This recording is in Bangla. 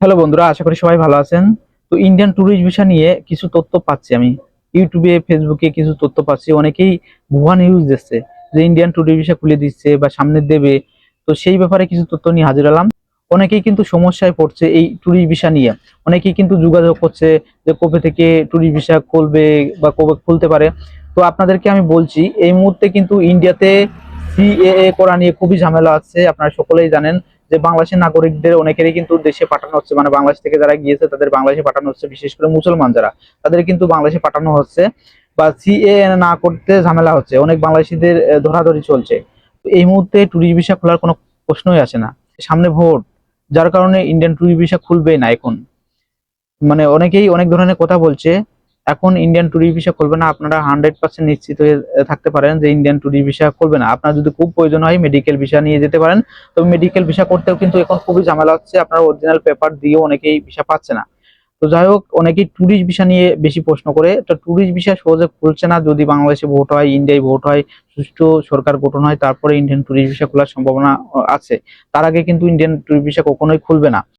হ্যালো বন্ধুরা, আশা করি সবাই ভালো আছেন। তো ইন্ডিয়ান ট্যুরিস্ট ভিসা নিয়ে কিছু তথ্য পাচ্ছি আমি। ইউটিউবে ফেসবুকে কিছু তথ্য পাচ্ছি। অনেকেই ভুয়া নিউজ দিচ্ছে, যে ইন্ডিয়ান ট্যুরিস্ট ভিসা খুলে দিচ্ছে বা সামনে দেবে। তো সেই ব্যাপারে কিছু তথ্য নিয়ে হাজির হলাম। অনেকেই কিন্তু সমস্যায় পড়ছে এই ট্যুরিস্ট ভিসা নিয়ে। অনেকেই কিন্তু যোগাযোগ করছে যে কবে থেকে ট্যুরিস্ট ভিসা খুলবে বা কবে খুলতে পারে। তো আপনাদেরকে আমি বলছি, এই মুহূর্তে কিন্তু ইন্ডিয়াতে সিএএ করা নিয়ে খুবই ঝামেলা আছে। আপনারা সকলেই জানেন যে বাংলাদেশের নাগরিকদের অনেকেরই কিন্তু দেশে পাঠানো হচ্ছে মানে বাংলাদেশ থেকে যারা গিয়েছে তাদের বাংলাদেশে পাঠানো হচ্ছে, বিশেষ করে মুসলমান যারা, তাদের কিন্তু বাংলাদেশে পাঠানো হচ্ছে বা সিএ না করতে ঝামেলা হচ্ছে, অনেক বাংলাদেশিদের ধরাধরি চলছে। এই মুহূর্তে ট্যুরিস্ট ভিসা খোলার কোনো প্রশ্নই আসে না। সামনে ভোট, যার কারণে ইন্ডিয়ান ট্যুরিস্ট ভিসা খুলবে না এখন। মানে অনেকেই অনেক ধরনের কথা বলছে এখন ইন্ডিয়ান ট্যুরিস্ট ভিসা খুলবে না, আপনারা হান্ড্রেড পার্সেন্ট নিশ্চিত হয়ে থাকতে পারেন যে ইন্ডিয়ান ট্যুরিস্ট ভিসা খুলবে না। আপনার যদি খুব প্রয়োজন হয় মেডিকেল ভিসা নিয়ে যেতে পারেন। তবে মেডিকেল ভিসা করতেও কিন্তু এখন খুবই ঝামেলা হচ্ছে। আপনার অরিজিনাল পেপার দিয়েও অনেকেই ভিসা পাচ্ছে না। তো যাই হোক, অনেকেই ট্যুরিস্ট ভিসা নিয়ে বেশি প্রশ্ন করে। তো ট্যুরিস্ট ভিসা সহজে খুলছে না। যদি বাংলাদেশে ভোট হয় ইন্ডিয়ায় ভোট হয়, সুষ্ঠু সরকার গঠন হয়, তারপরে ইন্ডিয়ান ট্যুরিস্ট ভিসা খোলার সম্ভাবনা আছে। তার আগে কিন্তু ইন্ডিয়ান ট্যুরিস্ট ভিসা কখনোই খুলবে না।